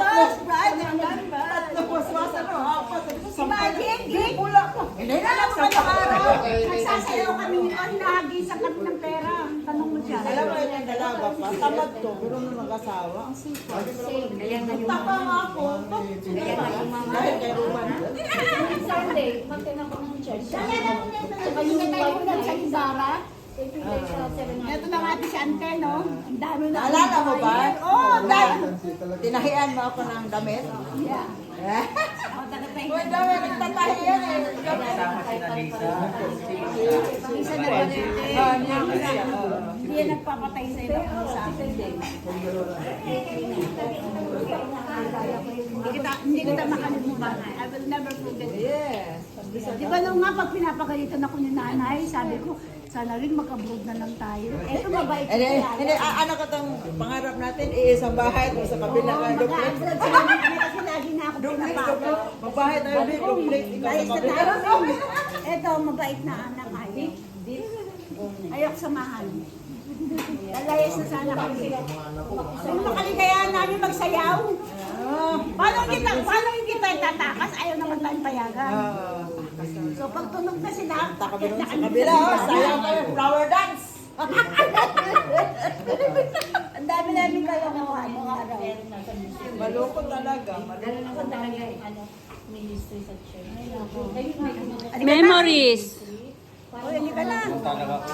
Tapos, brad, tatlo po sa ano, apat. Imagine, di pula ko. Hindi na lang sa araw. Nagsasayaw kami ni Ang nahagisa kami ng pera. Tanong mo siya. Alam mo yung dalaga pa, tamad to, gulo na mag-asawa. Ang sipa. Tapa nga ako. Kaya na yung mama. Dahil kay Roman. Sunday, magtinang ko ng church. Kaya na mo niya. Kaya na tayo sa Izara. Ito na nga ate si Ante, no? Ang dami na. Alala mo ba? Oo, oh, dahil Tinahian mo ako ng damit. Yeah. Uy, dami nagtatahi yan eh. Kasama si Nalisa. Isa na ba rin? Ah. Hindi yan nagpapatay sa kung sa akin. Hindi kita, hindi kita makalimutan. I will never forget. Yes. Di ba nung nga pag pinapagalitan ako ni nanay, sabi ko, sana rin mag-abroad na lang tayo. Eto mabait ko Hindi, yan. hindi, a- ano ka tong pangarap natin, iisang bahay o sa kabila ka, duplex. Mag-abroad sila namin kasi lagi na ako Duplex, pinapako. duplex. Magbahay tayo, babe, duplex. Ikaw Ayos sa na kabila. tayo. Eto, mabait na anak ay. Ayok samahan. Lalayas na sana kami. Yung makaligayaan namin magsayaw. Ah, Paano kita, paano hindi tayo tatakas? Ayaw naman tayong payagan. Na sila, Takabilo na sa kami kabila, oh, sayang tayo, flower dance. Ang dami namin kayo nakuha nung araw. Malungkot talaga. Ganun ako talaga ano, ministry sa church. Memories. O, halika na.